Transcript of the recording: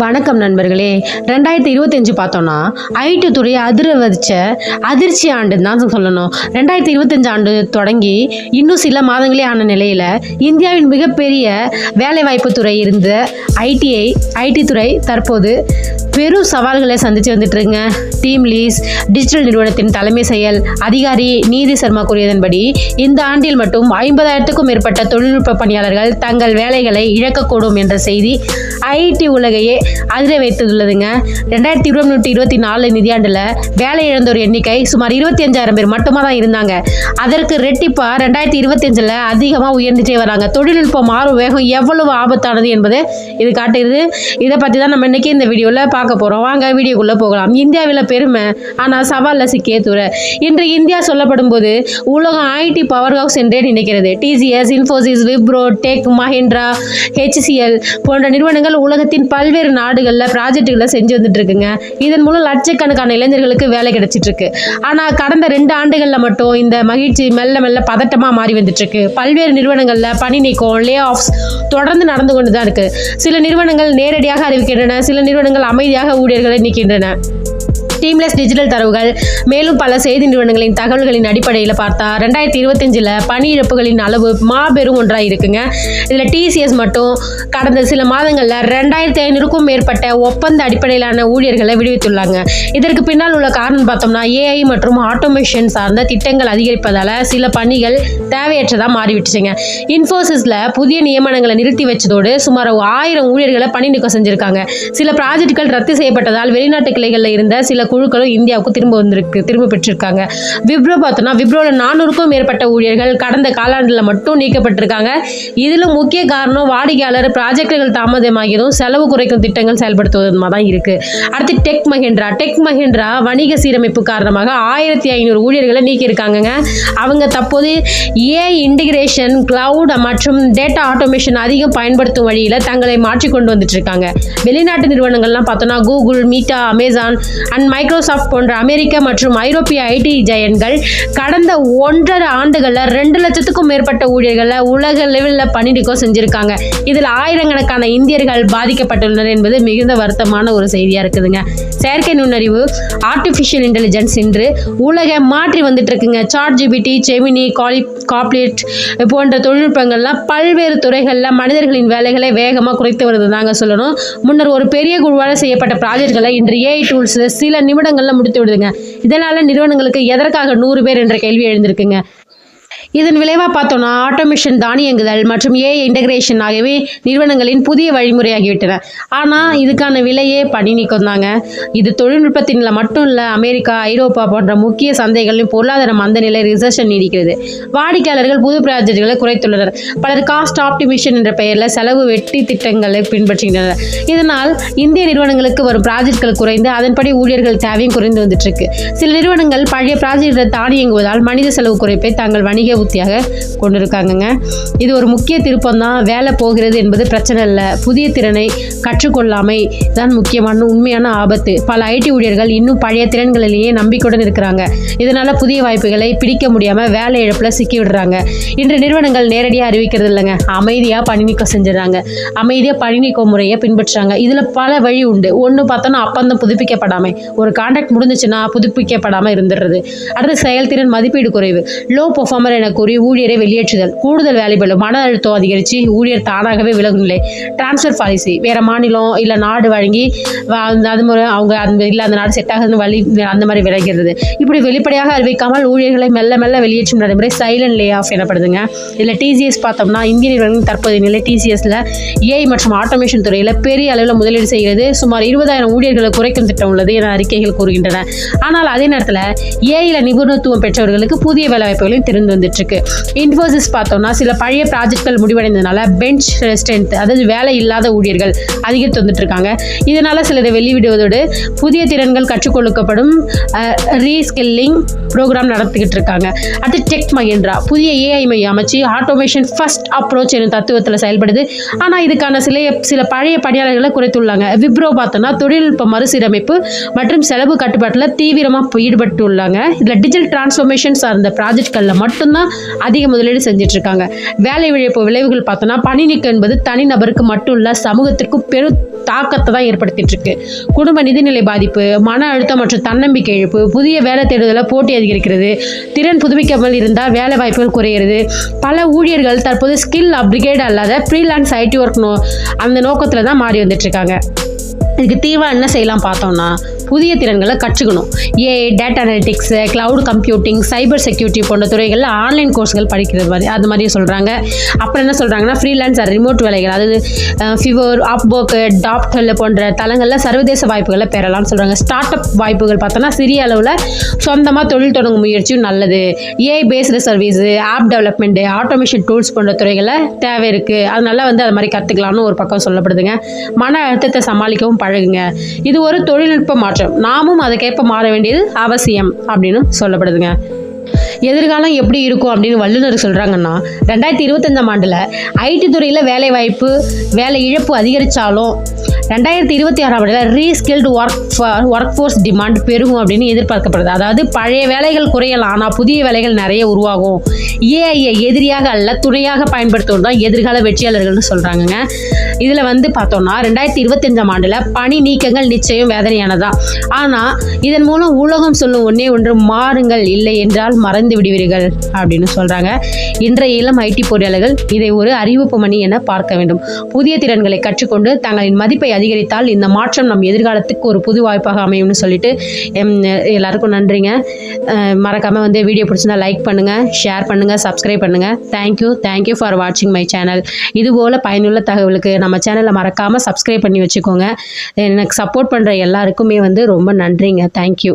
வணக்கம் நண்பர்களே. ரெண்டாயிரத்தி இருபத்தஞ்சு பார்த்தோன்னா ஐடி துறையை அதிர வச்ச அதிர்ச்சி ஆண்டுன்னு தான் சொல்லணும். ரெண்டாயிரத்தி இருபத்தஞ்சு ஆண்டு தொடங்கி இன்னும் சில மாதங்களே ஆன நிலையில் இந்தியாவின் மிகப்பெரிய வேலைவாய்ப்பு துறை இருந்த ஐடிஐ ஐடி துறை தற்போது பெரும் சவால்களை சந்தித்து வந்துட்டுருங்க டீம் லீஸ் டிஜிட்டல் நிறுவனத்தின் தலைமை செயல் அதிகாரி நீதி சர்மா கூறியதன்படி இந்த ஆண்டில் மட்டும் ஐம்பதாயிரத்துக்கும் மேற்பட்ட தொழில்நுட்ப பணியாளர்கள் தங்கள் வேலைகளை இழக்கக்கூடும் என்ற செய்தி ஐடி உலகையே அதிர வைத்துள்ளதுங்க. ரெண்டாயிரத்தி இருநூற்றி இருபத்தி நாலு நிதியாண்டில் வேலை இழந்தோர் எண்ணிக்கை சுமார் இருபத்தி அஞ்சாயிரம் பேர் மட்டுமா தான் இருந்தாங்க. அதற்கு ரெட்டிப்பாக ரெண்டாயிரத்தி இருபத்தஞ்சில் அதிகமாக உயர்ந்துட்டே வராங்க. தொழில்நுட்பம் மாறும் வேகம் எவ்வளவு ஆபத்தானது என்பது இது காட்டுகிறது. இதை பற்றி தான் நம்ம இன்னைக்கு இந்த வீடியோவில் பார்க்க போகிறோம் வாங்க வீடியோக்குள்ளே போகலாம். இந்தியாவில் பெருமை ஆனால் சவாலில் சிக்கிய துறை இன்று இந்தியா சொல்லப்படும் போது உலகம் ஐடி பவர் ஹவுஸ் என்றே நினைக்கிறது. TCS Infosys Wipro Tech Mahindra HCL போன்ற நிறுவனங்கள் உலகத்தின் பல்வேறு நாடுகளில் ப்ராஜெக்டுகளை செஞ்சு வந்துட்டு இருக்குங்க இதன் மூலம் லட்சக்கணக்கான இளைஞர்களுக்கு வேலை கிடைச்சிட்டு இருக்கு ஆனால் கடந்த ரெண்டு ஆண்டுகளில் மட்டும் இந்த மகிழ்ச்சி மெல்ல மெல்ல பதட்டமாக மாறி வந்துட்டு இருக்கு பல்வேறு நிறுவனங்களில் பணி நீக்கம் லே ஆஃப்ஸ் தொடர்ந்து நடந்து கொண்டு தான் இருக்கு. சில நிறுவனங்கள் நேரடியாக அறிவிக்கின்றன சில நிறுவனங்கள் அமைதியாக ஊழியர்களை நீக்கின்றன. டீம்லெஸ் டிஜிட்டல் தரவுகள். மேலும் பல செய்தி நிறுவனங்களின் தகவல்களின் அடிப்படையில் பார்த்தா ரெண்டாயிரத்தி இருபத்தஞ்சில் பணி இழப்புகளின் அளவு மாபெரும் ஒன்றாக இருக்குங்க. இதில் டிசிஎஸ் மட்டும் கடந்த சில மாதங்களில் ரெண்டாயிரத்தி ஐநூறுக்கும் மேற்பட்ட ஒப்பந்த அடிப்படையிலான ஊழியர்களை விடுவித்துள்ளாங்க. இதற்கு பின்னால் உள்ள காரணம் பார்த்தோம்னா ஏஐ மற்றும் ஆட்டோமேஷன் சார்ந்த திட்டங்கள் அதிகரிப்பதால் சில பணிகள் தேவையற்றதாக மாறிவிட்டுச்சுங்க. இன்ஃபோசிஸில் புதிய நியமனங்களை நிறுத்தி வச்சதோடு சுமார் ஆயிரம் ஊழியர்களை பணி நீக்கம் செஞ்சுருக்காங்க. சில ப்ராஜெக்ட்கள் ரத்து செய்யப்பட்டதால் வெளிநாட்டு கிளைகளில் இருந்த சில குழுக்களும் இந்தியாவுக்கு திரும்ப வந்திருக்கு திரும்ப பெற்றிருக்காங்க. விப்ரோ பார்த்தோம்னா விப்ரோவில் நானூறுக்கும் மேற்பட்ட ஊழியர்கள் கடந்த காலாண்டில் மட்டும் நீக்கப்பட்டிருக்காங்க. இதில் முக்கிய காரணம் வாடிக்கையாளர் ப்ராஜெக்டுகள் தாமதமாகியதும் செலவு குறைக்கும் திட்டங்கள் செயல்படுத்துவதுமா தான் இருக்குது அடுத்து டெக் மஹிந்திரா. டெக் மஹிந்திரா வணிக சீரமைப்பு காரணமாக ஆயிரத்தி ஐநூறு ஊழியர்களை நீக்கியிருக்காங்கங்க. அவங்க தற்போது ஏ இன்டிகிரேஷன் கிளவுட் மற்றும் டேட்டா ஆட்டோமேஷன் அதிகம் பயன்படுத்தும் வழியில் தங்களை மாற்றி கொண்டு வந்துட்டு இருக்காங்க. வெளிநாட்டு நிறுவனங்கள்லாம் பார்த்தோன்னா Google Meta Amazon and Microsoft போன்ற அமெரிக்க மற்றும் ஐரோப்பிய ஐடி ஜெயன்கள் கடந்த ஒன்றரை ஆண்டுகளில் ரெண்டு லட்சத்துக்கும் மேற்பட்ட ஊழியர்களை உலக லெவலில் பணி செஞ்சுருக்காங்க. இதில் ஆயிரக்கணக்கான இந்தியர்கள் பாதிக்கப்பட்டுள்ளனர் என்பது மிகுந்த வருத்தமான ஒரு செய்தியாக இருக்குதுங்க. செயற்கை நுண்ணறிவு ஆர்டிஃபிஷியல் இன்டெலிஜென்ஸ் என்று உலகை மாற்றி வந்துட்டு இருக்குங்க சாட் ஜிபிடி செமினி காலி காப்லேட் போன்ற தொழில்நுட்பங்கள்லாம் பல்வேறு துறைகளில் மனிதர்களின் வேலைகளை வேகமாக குறைத்து வருது தாங்க சொல்லணும். முன்னர் ஒரு பெரிய குழுவால் செய்யப்பட்ட ப்ராஜெக்ட்களை இன்று ஏஐ டூல்ஸ் சில நிமிடங்களில் முடித்து விடுதுங்க. இதனால் நிறுவனங்களுக்கு எதற்காக நூறு பேர் என்ற கேள்வி எழுந்திருக்குங்க. இதன் விளைவாக பார்த்தோன்னா ஆட்டோமேஷன் தானியங்குதல் மற்றும் ஏ இன்டகிரேஷன் ஆகியவை நிறுவனங்களின் புதிய வழிமுறையாகிவிட்டன. ஆனால் இதுக்கான விலையே பணி நீக்கம் தாங்க இது தொழில்நுட்பத்தின்ல மட்டும் இல்லை அமெரிக்கா ஐரோப்பா போன்ற முக்கிய சந்தைகளின் பொருளாதார மந்த நிலை ரிசர்ஷன் நீடிக்கிறது. வாடிக்கையாளர்கள் புது ப்ராஜெக்டுகளை குறைத்துள்ளனர். பலர் காஸ்ட் ஆப்டிமிஷன் என்ற பெயரில் செலவு வெட்டி திட்டங்களை பின்பற்றுகின்றனர். இதனால் இந்திய நிறுவனங்களுக்கு வரும் ப்ராஜெக்ட்கள் குறைந்து அதன்படி ஊழியர்கள் தேவையும் குறைந்து வந்துட்டு இருக்கு சில நிறுவனங்கள் பழைய ப்ராஜெக்டை தானியங்குவதால் மனித செலவு குறைப்பை தங்கள் வணிக உத்தியாக கொண்டிருக்காங்கங்க. இது ஒரு முக்கிய திருப்பம் தான் வேலை போகிறது என்பது பிரச்சனை இல்லை. புதிய திறனை கற்றுக்கொள்ளாமை தான் முக்கியமான உண்மையான ஆபத்து. பல ஐடி ஊழியர்கள் இன்னும் பழைய திறன்களிலேயே நம்பிக்கையுடன் இருக்கிறாங்க. இதனால புதிய வாய்ப்புகளை பிடிக்க முடியாமல் வேலை இழப்பில் சிக்கி விடுறாங்க இன்று நிறுவனங்கள் நேரடியாக அறிவிக்கிறது இல்லைங்க. அமைதியாக பணி நீக்கம் செஞ்சிடறாங்க. அமைதியாக பணி முறையை பின்பற்றுறாங்க. இதில் பல வழி உண்டு. ஒன்று பார்த்தோன்னா அப்பந்தம் புதுப்பிக்கப்படாமல் ஒரு கான்ட்ராக்ட் முடிஞ்சிச்சுன்னா புதுப்பிக்கப்படாமல் இருந்துடுறது. அடுத்து செயல்திறன் மதிப்பீடு குறைவு. லோ பெர்ஃபார்மர் என கூறி ஊழியரை வெளியேற்றுதல். கூடுதல் வேலைபளு மன அழுத்தம் அதிகரித்து ஊழியர் தானாகவே விலகும் நிலை. டிரான்ஸ்ஃபர் பாலிசி வேறு மாநிலம் இல்லை நாடு வழங்கி வ- அந்த- அது முறை அவங்க அந்த இல்லை அந்த நாடு செட் ஆகுதுன்னு வழி அந்த மாதிரி விலகிறது இப்படி வெளிப்படையாக அறிவிக்காமல் ஊழியர்களை மெல்ல மெல்ல வெளியேற்றும் நடைமுறை சைலண்ட் லே ஆஃப் எனப்படுதுங்க. இதில் டிசிஎஸ் பார்த்தோம்னா இந்திய நிறுவனங்களின் தற்போதைய நிலை டிசிஎஸில் ஏஐ மற்றும் ஆட்டோமேஷன் துறையில் பெரிய அளவில் முதலீடு செய்கிறது. சுமார் இருபதாயிரம் ஊழியர்களை குறைக்கும் திட்டம் உள்ளது என அறிக்கைகள் கூறுகின்றன. ஆனால் அதே நேரத்தில் ஏஐயில் நிபுணத்துவம் பெற்றவர்களுக்கு புதிய வேலைவாய்ப்புகளையும் திறந்து வந்துட்டு இருக்கு. இன்ஃபோசிஸ் பார்த்தோம்னா சில பழைய ப்ராஜெக்ட்கள் முடிவடைந்ததுனால பெஞ்ச் ஸ்ட்ரென்த் அதாவது வேலை இல்லாத ஊழியர்கள் அதிகரித்து வந்துட்டு இருக்காங்க இதனால சிலரை வெளிவிடுவதோடு புதிய திறன்கள் கற்றுக்கொடுக்கப்படும் ரீஸ்கில்லிங் ப்ரோக்ராம் நடத்திக்கிட்டு இருக்காங்க. அடுத்து டெக் மஹிந்திரா புதிய ஏஐ மையம் அமைச்சு ஆட்டோமேஷன் ஃபர்ஸ்ட் அப்ரோச் எனும் தத்துவத்தில் செயல்படுது. ஆனால் இதுக்கான சில சில பழைய பணியாளர்களை குறைத்துள்ளாங்க. விப்ரோ பார்த்தோன்னா தொழில்நுட்ப மறுசீரமைப்பு மற்றும் செலவு கட்டுப்பாட்டில் தீவிரமாக ஈடுபட்டு உள்ளாங்க இதில் டிஜிட்டல் டிரான்ஸ்ஃபர்மேஷன் சார்ந்த ப்ராஜெக்ட்களில் மட்டும்தான் அதிக முதலீடு செஞ்சுட்டு இருக்காங்க வேலை இழப்பு விளைவுகள் பார்த்தோன்னா பணி நீக்கம் என்பது தனிநபருக்கு மட்டும் இல்லை சமூகத்திற்கும் பெரும் தாக்கத்தை தான் ஏற்படுத்திட்டு இருக்கு குடும்ப நிதிநிலை பாதிப்பு மன அழுத்தம் மற்றும் தன்னம்பிக்கை இழப்பு புதிய வேலை தேடுதலில் போட்டி அதிகரிக்கிறது திறன் புதுப்பிக்காமல் இருந்தால் வேலை வாய்ப்புகள் குறையிறது. பல ஊழியர்கள் தற்போது ஸ்கில் அப்ரிகேட் அல்லாத ஃப்ரீலான்ஸ் ஐடி ஒர்க் நோ அந்த நோக்கத்தில் தான் மாறி வந்துட்டு இருக்காங்க இதுக்கு தீர்வாக என்ன செய்யலாம் பார்த்தோம்னா புதிய திறன்களை கற்றுக்கணும். AI data analytics cloud computing cyber security போன்ற துறைகளில் ஆன்லைன் கோர்ஸ்கள் படிக்கிறது மாதிரி அது மாதிரி சொல்கிறாங்க அப்புறம் என்ன சொல்கிறாங்கன்னா ஃப்ரீலான்ஸ் ரிமோட் வேலைகள் அதாவது ஃபிவர் அப்ஒர்க் டாப்டல் போன்ற தளங்களில் சர்வதேச வாய்ப்புகளை பெறலாம்னு சொல்கிறாங்க ஸ்டார்ட் அப் வாய்ப்புகள் பார்த்தோன்னா சிறிய அளவில் சொந்தமாக தொழில் தொடங்கும் முயற்சியும் நல்லது. AI based service app development automation tools போன்ற துறைகளில் தேவை இருக்குது அதனால வந்து அது மாதிரி கற்றுக்கலாம்னு ஒரு பக்கம் சொல்லப்படுதுங்க. மன அழுத்தத்தை சமாளிக்கவும் பழகுங்க. இது ஒரு தொழில்நுட்ப மாற்றம். நாமும் அதுக்கேற்ப மாற வேண்டியது அவசியம் அப்படின்னு சொல்லப்படுதுங்க. எதிர்காலம் எப்படி இருக்கும் அப்படின்னு வல்லுநர் சொல்கிறாங்கன்னா ரெண்டாயிரத்தி இருபத்தஞ்சாம் ஆண்டில் ஐடி துறையில் வேலை வாய்ப்பு வேலை இழப்பு அதிகரித்தாலும் ரெண்டாயிரத்தி இருபத்தி ஆறாம் ஆண்டில் reskilled work workforce demand பெருகும் அப்படின்னு எதிர்பார்க்கப்படுது. அதாவது பழைய வேலைகள் குறையலாம் ஆனால் புதிய வேலைகள் நிறைய உருவாகும். ஏஐயை எதிரியாக அல்ல துணையாக பயன்படுத்துவது தான் எதிர்கால வெற்றியாளர்கள்னு சொல்கிறாங்கங்க இதில் வந்து பார்த்தோம்னா ரெண்டாயிரத்தி இருபத்தஞ்சாம் ஆண்டில் பணி நீக்கங்கள் நிச்சயம் வேதனையானதான் ஆனால் இதன் மூலம் உலகம் சொல்லும் ஒன்றே ஒன்று மாறுங்கள் இல்லை என்றால் மறந்து விடுவீர்கள் அப்படின்னு சொல்கிறாங்க இன்றைய இளம் ஐடி பொறியாளர்கள் இதை ஒரு அறிவிப்பு மணி என பார்க்க வேண்டும். புதிய திறன்களை கற்றுக்கொண்டு தங்களின் மதிப்பை அதிகரித்தால் இந்த மாற்றம் நம் எதிர்காலத்துக்கு ஒரு புது வாய்ப்பாக அமையும்னு சொல்லிட்டு எல்லாருக்கும் நன்றிங்க. மறக்காமல் வந்து வீடியோ பிடிச்சிருந்தா லைக் பண்ணுங்கள் ஷேர் பண்ணுங்கள் சப்ஸ்கிரைப் பண்ணுங்கள் thank you thank you for வாட்சிங் மை சேனல் இதுபோல் பயனுள்ள தகவலுக்கு நம்ம சேனலை மறக்காமல் சப்ஸ்கிரைப் பண்ணி வச்சுக்கோங்க. எனக்கு சப்போர்ட் பண்ணுற எல்லாருக்குமே வந்து ரொம்ப நன்றிங்க. தேங்க்யூ